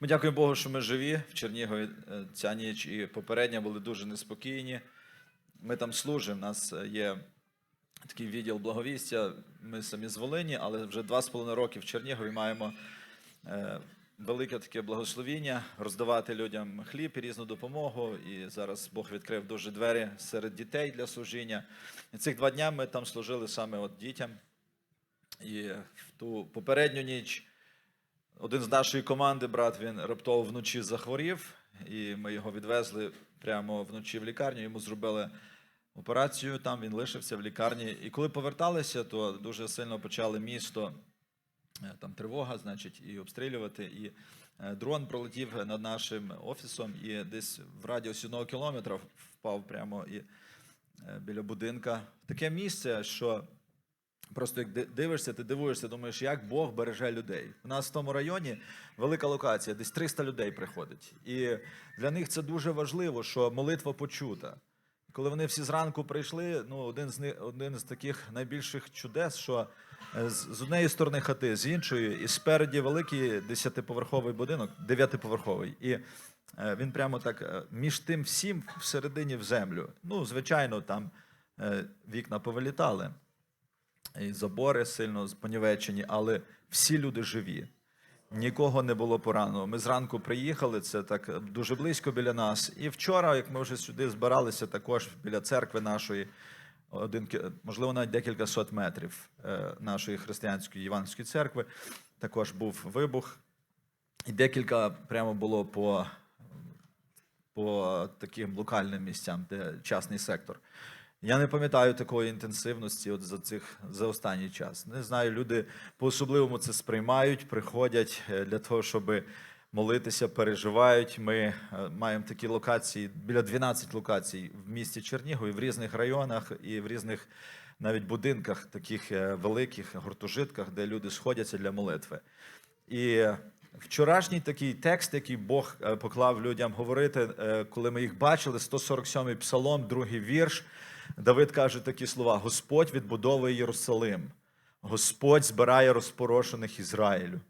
Ми дякуємо Богу, що ми живі в Чернігові. Е, Ця ніч і попередня були дуже неспокійні. Ми там служимо. У нас е, є такий відділ благовістя. Ми самі з Волині, але вже два з половиною роки в Чернігові маємо е, велике таке благословіння роздавати людям хліб і різну допомогу. І зараз Бог відкрив дуже двері серед дітей для служіння. І цих два дня ми там служили саме от дітям. І в ту попередню ніч один з нашої команди, брат, він раптово вночі захворів, і ми його відвезли прямо вночі в лікарню. Йому зробили операцію. Там він лишився в лікарні. І коли поверталися, то дуже сильно почали місто. е, Там тривога, значить, і обстрілювати. І е, дрон пролетів над нашим офісом, і десь в радіусі одного кілометра впав прямо і е, біля будинка. Таке місце, що Просто як дивишся, ти дивуєшся, думаєш, як Бог береже людей. У нас в тому районі велика локація, десь 300 людей приходить. І для них це дуже важливо, що молитва почута. Коли вони всі зранку прийшли, ну один з них, один з таких найбільших чудес, що е, з, з однієї сторони хати, з іншої, і спереді великий десятиповерховий будинок, дев'ятиповерховий. І е, він прямо так е, між тим всім всередині в землю. Ну, звичайно, там вікна повилітали і забори сильно понівечені, але всі люди живі. Нікого не було поранено. Ми зранку приїхали, це так дуже близько біля нас. І вчора, як ми вже сюди збиралися, також біля церкви нашої, один, можливо, навіть декілька сот метрів е, нашої християнської Іванської церкви, також був вибух. І декілька прямо було по, по таким локальним місцям, де частний сектор. Я не пам'ятаю такої інтенсивності от за цих за останній час. Не знаю, люди по-особливому це сприймають, приходять е, для того, щоб молитися, переживають. Ми е, маємо такі локації, біля 12 локацій в місті Чернігові, в різних районах і в різних навіть будинках, таких е, великих гуртожитках, де люди сходяться для молитви. І вчорашній такий текст, який Бог поклав людям говорити, коли ми їх бачили, 147-й псалом, другий вірш. Давид каже такі слова: Господь відбудовує Єрусалим, Господь збирає розпорошених Ізраїлю.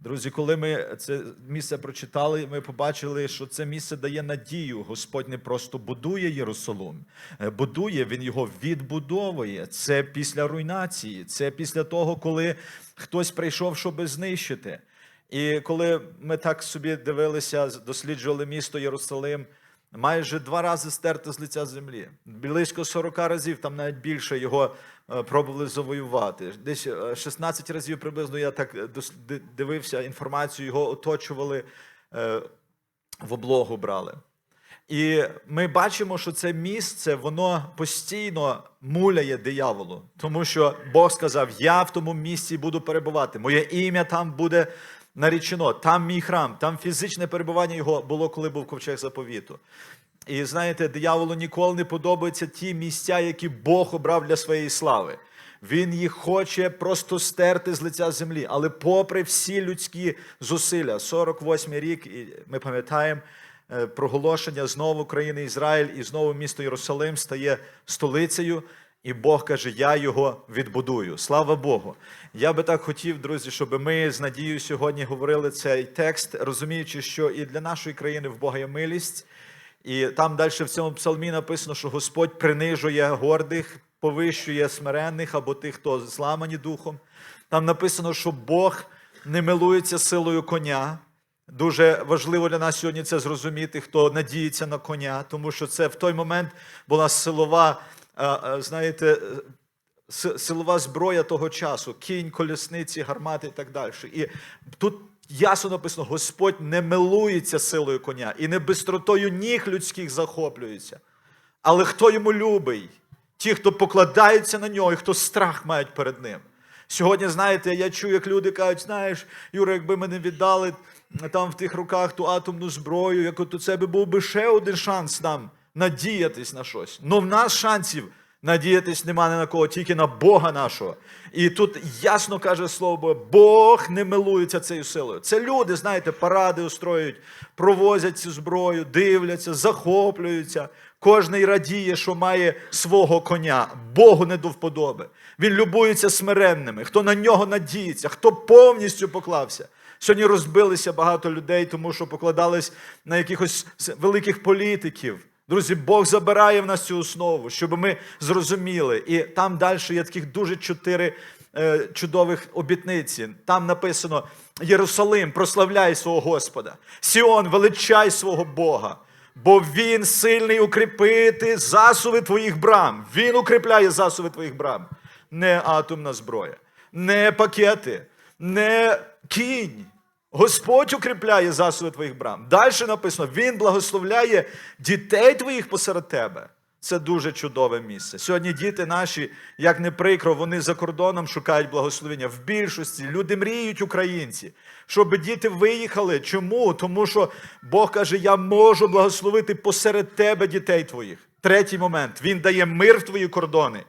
Друзі, коли ми це місце прочитали, ми побачили, що це місце дає надію. Господь не просто будує Єрусалим, е, будує, він його відбудовує. Це після руйнації, це після того, коли хтось прийшов, щоб знищити. І коли ми так собі дивилися, досліджували місто Єрусалим, майже два рази стерти з лиця землі. Близько 40 разів, там навіть більше його е, пробували завоювати. Десь е, 16 разів приблизно я так е, дивився інформацію, його оточували, е, в облогу брали. І ми бачимо, що це місце воно постійно муляє дияволу, тому що Бог сказав: Я в тому місці буду перебувати. Моє ім'я там буде нарічено, там мій храм, там фізичне перебування його було, коли був ковчег заповіту. І знаєте, дияволу ніколи не подобаються ті місця, які Бог обрав для своєї слави. Він їх хоче просто стерти з лиця землі. Але попри всі людські зусилля, 48 рік, і ми пам'ятаємо е, проголошення знову країни Ізраїль і знову місто Єрусалим стає столицею. І Бог каже: Я його відбудую. Слава Богу. Я би так хотів, друзі, щоб ми з надією сьогодні говорили цей текст, розуміючи, що і для нашої країни в Бога є милість. І там далі в цьому псалмі написано, що Господь принижує гордих, повищує смиренних або тих, хто зламані духом. Там написано, що Бог не милується силою коня. Дуже важливо для нас сьогодні це зрозуміти, хто надіється на коня, тому що це в той момент була силова, знаєте, е, силова зброя того часу, кінь, колісниці, гармати і так далі. І тут ясно написано: Господь не милується силою коня і не бистротою ніг людських захоплюється. Але хто йому любий? Ті, хто покладаються на нього і хто страх мають перед ним. Сьогодні, знаєте, я чую, як люди кажуть, знаєш, Юра, якби мене віддали там в тих руках ту атомну зброю, як от у себе був би ще один шанс нам надіятись на щось. Ну в нас шансів надіятись нема ні на кого, тільки на Бога нашого. І тут ясно каже слово Боже, Бог не милується цією силою. Це люди, знаєте, паради устроюють, провозять цю зброю, дивляться, захоплюються. Кожний радіє, що має свого коня. Богу не до вподоби. Він любується смиренними, хто на нього надіється, хто повністю поклався. Сьогодні розбилися багато людей, тому що покладались на якихось великих політиків. Друзі, Бог забирає в нас цю основу, щоб ми зрозуміли. І там далі є таких дуже чотири е, чудових обітниці. Там написано: Єрусалим, прославляй свого Господа, Сіон, величай свого Бога. Бо він сильний укріпити засуви твоїх брам. Він укріпляє засуви твоїх брам. Не атомна зброя, не пакети, не кінь. Господь укріпляє засоби твоїх брам. Далі написано: Він благословляє дітей твоїх посеред тебе. Це дуже чудове місце. Сьогодні діти наші, як не прикро, вони за кордоном шукають благословення. В більшості люди мріють українці, щоб діти виїхали. Чому? Тому що Бог каже: Я можу благословити посеред тебе дітей твоїх. Третій момент: Він дає мир в твої кордони.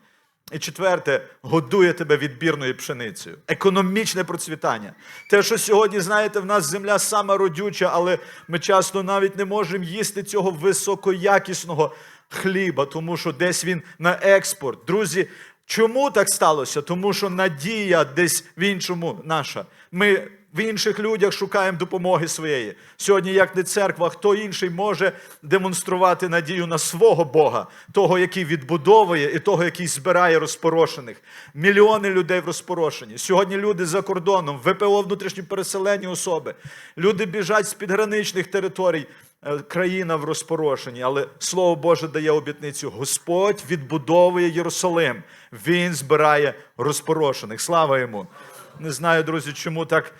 І четверте, годує тебе відбірною пшеницею. Економічне процвітання. Те, що сьогодні, знаєте, в нас земля сама родюча, але ми часто навіть не можемо їсти цього високоякісного хліба, тому що десь він на експорт. Друзі, чому так сталося? Тому що надія десь в іншому наша. Ми в інших людях шукаємо допомоги своєї. Сьогодні, як не церква, хто інший може демонструвати надію на свого Бога, того, який відбудовує, і того, який збирає розпорошених. Мільйони людей в розпорошенні. Сьогодні люди за кордоном, ВПО внутрішньо переселені особи. Люди біжать з підграничних територій. Е, Країна в розпорошенні, але Слово Боже дає обітницю: Господь відбудовує Єрусалим, Він збирає розпорошених. Слава йому! Не знаю, друзі, чому так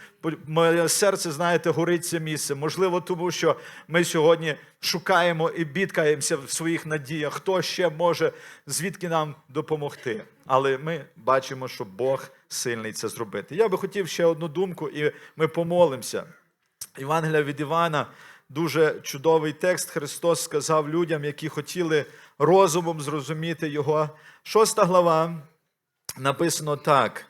моє серце, знаєте, горить це місце. Можливо, тому що ми сьогодні шукаємо і бідкаємося в своїх надіях, хто ще може звідки нам допомогти. Але ми бачимо, що Бог сильний це зробити. Я би хотів ще одну думку, і ми помолимося. Євангелія від Івана, дуже чудовий текст. Христос сказав людям, які хотіли розумом зрозуміти його. Шоста глава написано так.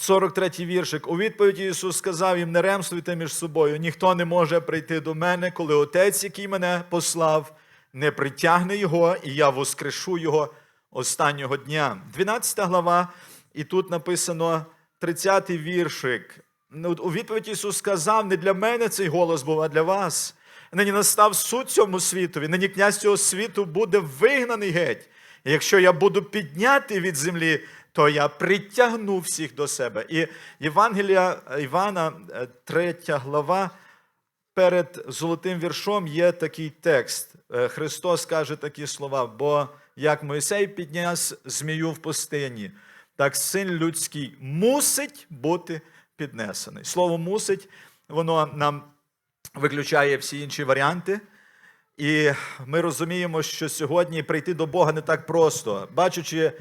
43-й віршик. У відповіді Ісус сказав їм: не ремствуйте між собою. Ніхто не може прийти до мене, коли Отець, який мене послав, не притягне його, і я воскрешу його останнього дня. 12 глава, і тут написано 30-й віршик. Ну, У відповіді Ісус сказав: не для мене цей голос був, а для вас. Нині настав суд цьому світові, нині князь цього світу буде вигнаний геть. Якщо я буду підняти від землі, то я притягну всіх до себе. І Євангелія Івана, е, 3 глава, перед золотим віршом є такий текст. Е, Христос каже такі слова: бо як Мойсей підняс змію в пустині, так син людський мусить бути піднесений. Слово мусить, воно нам виключає всі інші варіанти. І ми розуміємо, що сьогодні прийти до Бога не так просто. Бачучи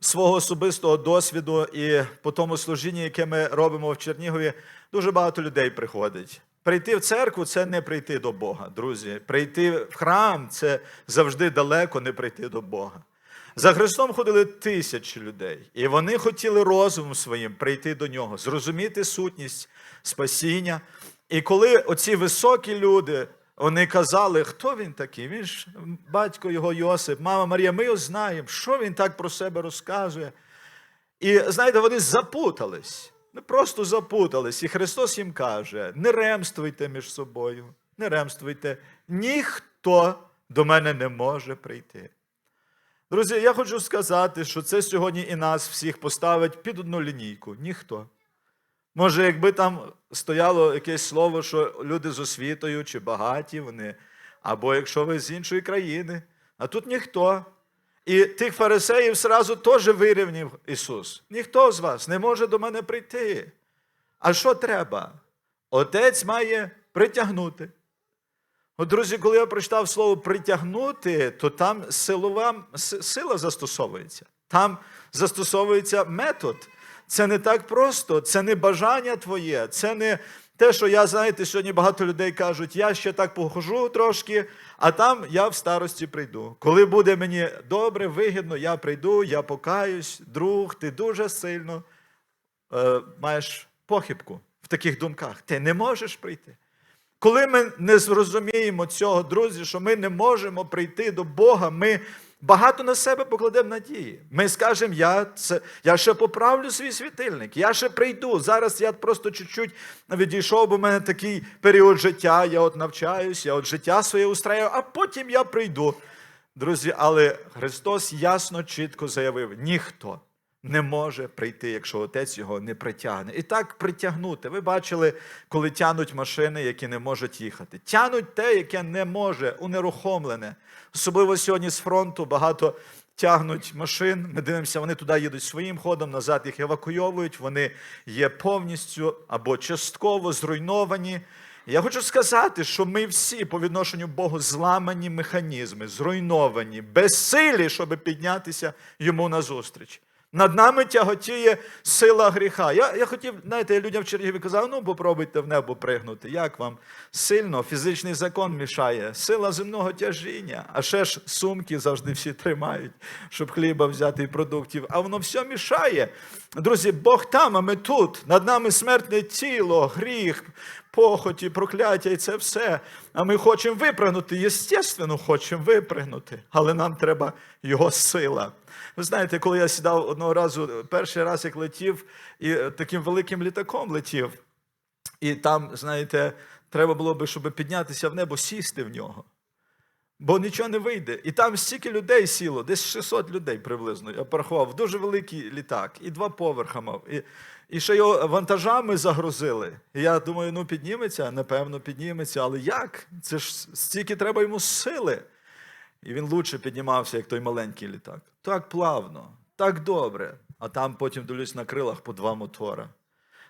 свого особистого досвіду і по тому служінні, яке ми робимо в Чернігові, дуже багато людей приходить. Прийти в церкву це не прийти до Бога, друзі. Прийти в храм це завжди далеко не прийти до Бога. За Христом ходили тисячі людей, і вони хотіли розумом своїм прийти до нього, зрозуміти сутність спасіння. І коли оці високі люди, вони казали, хто він такий? Він ж батько його Йосип, мама Марія, ми його знаємо, що він так про себе розказує. І знаєте, вони запутались. Не просто запутались. І Христос їм каже: не ремствуйте між собою, не ремствуйте, ніхто до мене не може прийти. Друзі, я хочу сказати, що це сьогодні і нас всіх поставить під одну лінійку. Ніхто. Може, якби там стояло якесь слово, що люди з освітою чи багаті вони, або якщо ви з іншої країни, а тут ніхто. І тих фарисеїв зразу теж вирівнів Ісус. Ніхто з вас не може до мене прийти. А що треба? Отець має притягнути. От, друзі, коли я прочитав слово притягнути, то там силова сила застосовується. Там застосовується метод. Це не так просто, це не бажання твоє, це не те, що я, знаєте, сьогодні багато людей кажуть, я ще так похожу трошки, а там я в старості прийду. Коли буде мені добре, вигідно, я прийду, я покаюсь, друг, ти дуже сильно е, маєш похибку в таких думках. Ти не можеш прийти. Коли ми не зрозуміємо цього, друзі, що ми не можемо прийти до Бога, ми багато на себе покладемо надії. Ми скажемо, я, це, я ще поправлю свій світильник, я ще прийду. Зараз я просто чуть-чуть відійшов, бо в мене такий період життя, я от навчаюсь, я от життя своє устраю, а потім я прийду. Друзі, але Христос ясно, чітко заявив: ніхто не може прийти, якщо отець його не притягне. І так притягнути. Ви бачили, коли тянуть машини, які не можуть їхати. Тянуть те, яке не може, унерухомлене. Особливо сьогодні з фронту багато тягнуть машин. Ми дивимося, вони туди їдуть своїм ходом, назад їх евакуйовують. Вони є повністю або частково зруйновані. Я хочу сказати, що ми всі по відношенню Богу зламані механізми, зруйновані, безсилі, щоб піднятися йому назустріч. Над нами тяготіє сила гріха. Я, я хотів, знаєте, я людям в Чернігові казав, ну попробуйте в небо пригнути. Як вам? Сильно, фізичний закон мішає, сила земного тяжіння. А ще ж сумки завжди всі тримають, щоб хліба взяти і продуктів. А воно все мішає. Друзі, Бог там, а ми тут. Над нами смертне тіло, гріх, похоті, прокляття і це все. А ми хочемо випригнути. Єстественно, хочемо випригнути. Але нам треба його сила. Ви знаєте, коли я сідав одного разу, перший раз як летів, і таким великим літаком летів, і там, знаєте, треба було би, щоб піднятися в небо, сісти в нього. Бо нічого не вийде. І там стільки людей сіло, десь 600 людей приблизно. Я порахував, дуже великий літак, і два поверха мав. І, і ще його вантажами загрузили. І я думаю, ну підніметься, напевно, підніметься. Але як? Це ж стільки треба йому сили. І він лучше піднімався, як той маленький літак. Так плавно, так добре. А там потім дивлюсь на крилах по два мотора.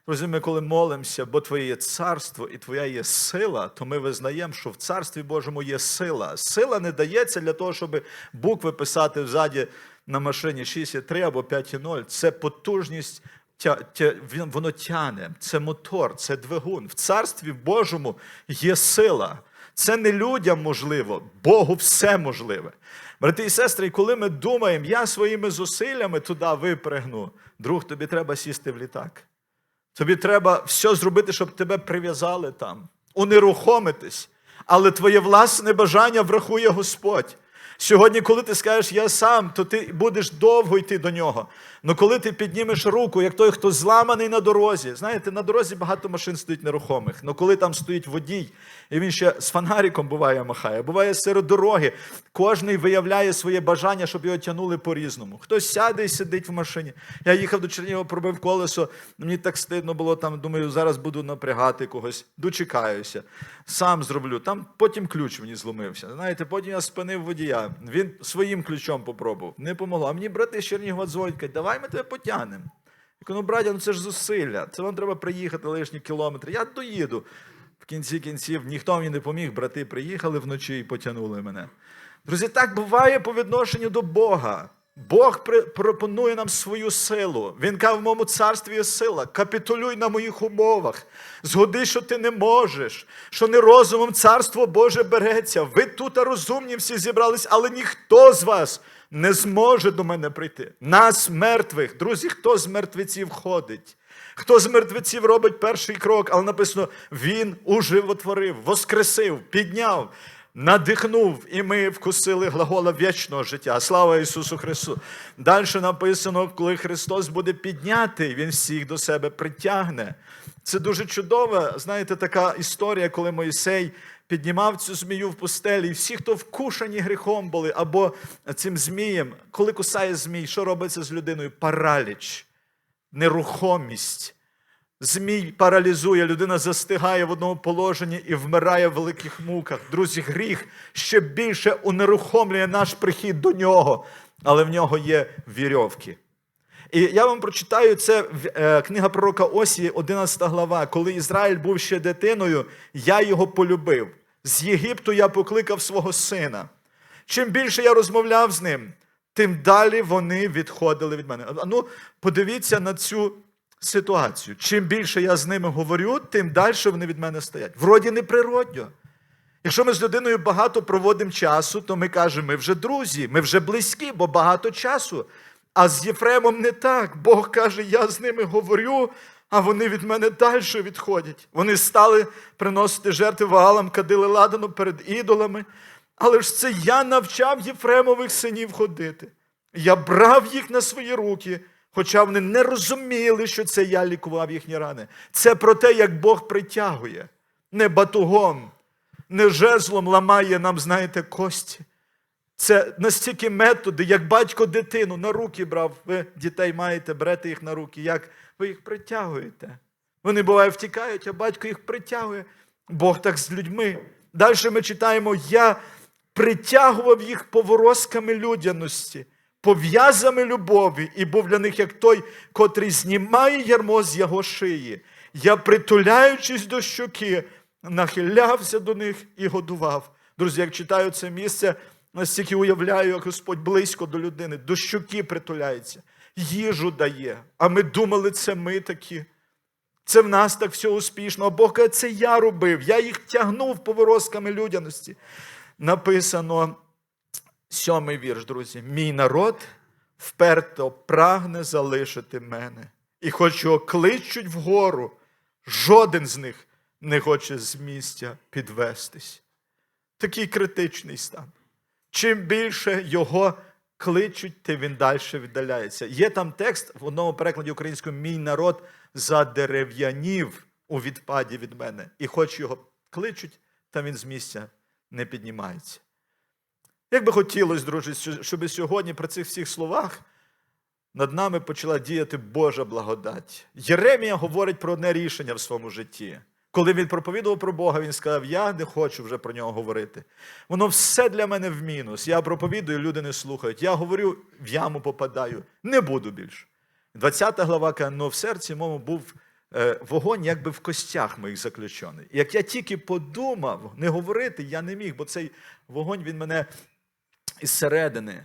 Друзі, коли молимося, бо Твоє є царство і Твоя є сила, то ми визнаємо, що в Царстві Божому є сила. Сила не дається для того, щоб букви писати взаді на машині 6,3 або 5,0. Це потужність, тя, тя, воно тяне, це мотор, це двигун. В Царстві Божому є сила. Це не людям можливо, Богу все можливе. Брати і сестри, коли ми думаємо, я своїми зусиллями туди випригну, друг, тобі треба сісти в літак. Тобі треба все зробити, щоб тебе прив'язали там, унерухомитись. Але твоє власне бажання врахує Господь. Сьогодні, коли ти скажеш я сам, то ти будеш довго йти до нього. Але коли ти піднімеш руку, як той, хто зламаний на дорозі, знаєте, на дорозі багато машин стоїть нерухомих. Але коли там стоїть водій, і він ще з фонариком буває махає, буває серед дороги, кожний виявляє своє бажання, щоб його тягнули по-різному. Хтось сяде і сидить в машині. Я їхав до Чернігова, пробив колесо, мені так стидно було, там, думаю, зараз буду напрягати когось, дочекаюся, сам зроблю. Там потім ключ мені зломився. Знаєте, потім я спинив водія. Він своїм ключом попробував. Не помогло. А мені брати з Чернігова дзвонять, давай ми тебе потягнемо. Я кажу, ну, братя, ну це ж зусилля. Це вам треба приїхати лишні кілометри. Я доїду. В кінці кінців ніхто мені не поміг, брати приїхали вночі і потягнули мене. Друзі, так буває по відношенню до Бога. Бог пропонує нам свою силу. Він каже, в моєму царстві є сила. Капітулюй на моїх умовах. Згоди, що ти не можеш, що не розумом царство Боже береться. Ви тут розумні всі зібрались, але ніхто з вас не зможе до мене прийти. Нас, мертвих, друзі, хто з мертвеців ходить? Хто з мертвеців робить перший крок, але написано: Він уживотворив, воскресив, підняв, надихнув, і ми вкусили глагола вічного життя. Слава Ісусу Христу! Далі написано, коли Христос буде піднятий, Він всіх до себе притягне. Це дуже чудова, знаєте, така історія, коли Мойсей піднімав цю змію в пустелі, і всі, хто вкушані гріхом були, або цим змієм, коли кусає змій, що робиться з людиною? Параліч нерухомість. Змій паралізує, людина застигає в одному положенні і вмирає в великих муках. Друзі, гріх ще більше унерухомлює наш прихід до нього, але в нього є вірьовки. І я вам прочитаю це е, книга пророка Осії, 11 глава. Коли Ізраїль був ще дитиною, я його полюбив. З Єгипту я покликав свого сина. Чим більше я розмовляв з ним, тим далі вони відходили від мене. Ну, подивіться на цю ситуацію. Чим більше я з ними говорю, тим далі вони від мене стоять. Вроді неприродньо. Якщо ми з людиною багато проводимо часу, то ми кажемо, ми вже друзі, ми вже близькі, бо багато часу. А з Єфремом не так. Бог каже, я з ними говорю, а вони від мене далі відходять. Вони стали приносити жертви вагалам, кадили ладану перед ідолами. Але ж це я навчав Єфремових синів ходити. Я брав їх на свої руки, хоча вони не розуміли, що це я лікував їхні рани. Це про те, як Бог притягує, не батугом, не жезлом ламає нам, знаєте, кості. Це настільки методи, як батько дитину на руки брав. Ви дітей маєте, берете їх на руки. Як ви їх притягуєте? Вони буває втікають, а батько їх притягує. Бог так з людьми. Далі ми читаємо: я притягував їх поворозками людяності, пов'язами любові, і був для них як той, котрий знімає ярмо з його шиї. Я, притуляючись до щоки, нахилявся до них і годував. Друзі, як читаю це місце, настільки уявляю, як Господь близько до людини, до щоки притуляється, їжу дає. А ми думали, це ми такі. Це в нас так все успішно. А Бог каже, це я робив. Я їх тягнув поворозками людяності. Написано сьомий вірш, друзі. Мій народ вперто прагне залишити мене. І хоч його кличуть вгору, жоден з них не хоче з місця підвестись. Такий критичний стан. Чим більше його кличуть, тим він далі віддаляється. Є там текст в одному перекладі українською Мій народ задерев'янів у відпаді від мене. І хоч його кличуть, та він з місця не піднімається. Як би хотілося, друзі, щоб сьогодні при цих всіх словах над нами почала діяти Божа благодать. Єремія говорить про одне рішення в своєму житті. Коли він проповідував про Бога, він сказав: Я не хочу вже про нього говорити. Воно все для мене в мінус. Я проповідую, люди не слухають. Я говорю, в яму попадаю. Не буду більше. 20 глава каже, но в серці моєму був е, вогонь, якби в костях моїх заключений. І Як я тільки подумав не говорити, я не міг, бо цей вогонь він мене із середини.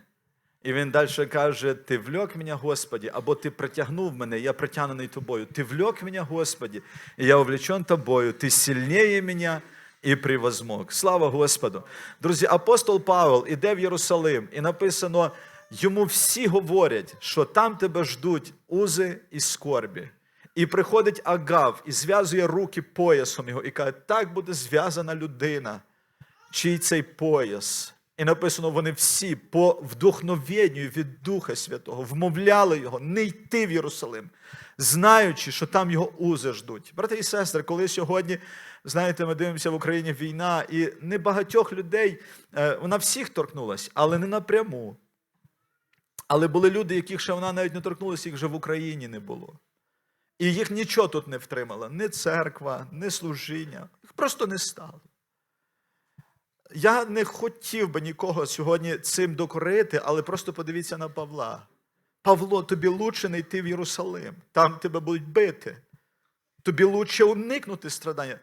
І він далі каже: Ти вльок мене, Господі, або ти притягнув мене, я притягнений тобою. Ти вльок мене, Господі, і я увлечен тобою, ти сильніє мене і превозмог. Слава Господу. Друзі, апостол Павел іде в Єрусалим, і написано: йому всі говорять, що там тебе ждуть узи і скорбі. І приходить Агав і зв'язує руки поясом його, і каже: так буде зв'язана людина, чий цей пояс. І написано, вони всі по вдохновенню від Духа Святого вмовляли його не йти в Єрусалим, знаючи, що там його узи ждуть. Брати і сестри, коли сьогодні, знаєте, ми дивимося в Україні війна, і небагатьох людей, е, вона всіх торкнулась, але не напряму. Але були люди, яких ще вона навіть не торкнулася, їх вже в Україні не було. І їх нічого тут не втримало, ні церква, ні служіння. Їх просто не стало. Я не хотів би нікого сьогодні цим докорити, але просто подивіться на Павла. Павло, тобі лучше не йти в Єрусалим, там тебе будуть бити. Тобі лучше уникнути страдання.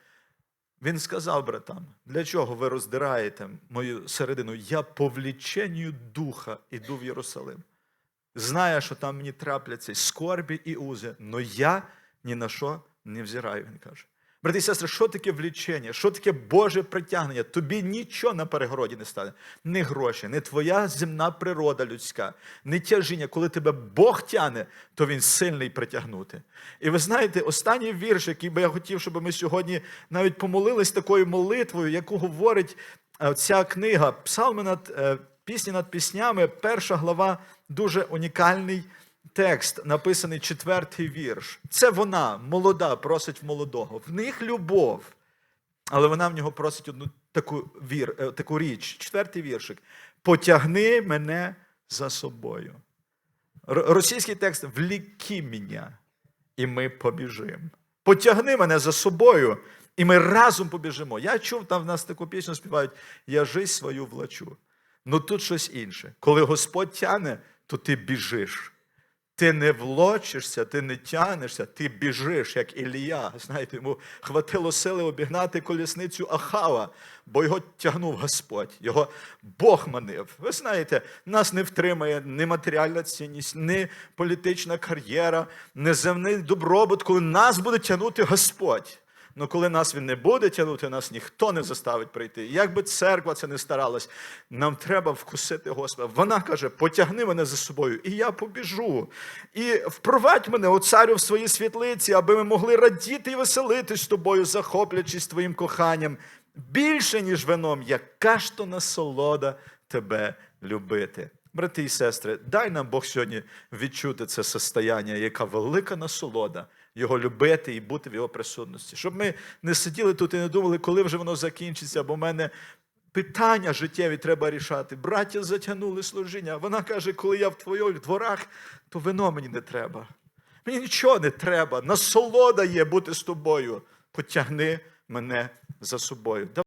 Він сказав братам, для чого ви роздираєте мою середину? Я по вліченню духа іду в Єрусалим. Знає, що там мені трапляться скорбі і узи, але я ні на що не взираю, він каже. Брати і сестри, що таке влічення? Що таке Боже притягнення? Тобі нічого на перегороді не стане. Не гроші, не твоя земна природа людська, не тяжіння. Коли тебе Бог тяне, то він сильний притягнути. І ви знаєте, останній вірш, який би я хотів, щоб ми сьогодні навіть помолились такою молитвою, яку говорить е, ця книга, Псалми над е, пісні над піснями, перша глава, дуже унікальний текст, написаний четвертий вірш. Це вона, молода, просить в молодого. В них любов. Але вона в нього просить одну таку, вір, е, таку річ. Четвертий віршик. Потягни мене за собою. Російський текст вліки мене, і ми побіжимо. Потягни мене за собою, і ми разом побіжимо. Я чув, там в нас таку пісню співають: Я жизнь свою влачу. Ну тут щось інше. Коли Господь тяне, то ти біжиш. Ти не влочишся, ти не тянешся, ти біжиш, як Ілія. Знаєте, йому хватило сили обігнати колісницю Ахава, бо його тягнув Господь, його Бог манив. Ви знаєте, нас не втримає ні матеріальна цінність, ні політична кар'єра, ні земний добробут, коли нас буде тягнути Господь. Ну, коли нас він не буде тягнути, нас ніхто не заставить прийти. Як би церква це не старалась, нам треба вкусити Господа. Вона каже: потягни мене за собою, і я побіжу. І впровадь мене, о царю, в свої світлиці, аби ми могли радіти і веселитись з тобою, захоплячись твоїм коханням. більше, ніж вином, яка ж то насолода тебе любити. Брати і сестри, дай нам Бог сьогодні відчути це состояння, яка велика насолода його любити і бути в його присутності. Щоб ми не сиділи тут і не думали, коли вже воно закінчиться, бо в мене питання життєві треба рішати. Браття затягнули служіння. Вона каже, коли я в твоїх дворах, то вино мені не треба. Мені нічого не треба. Насолода є бути з тобою. Потягни мене за собою.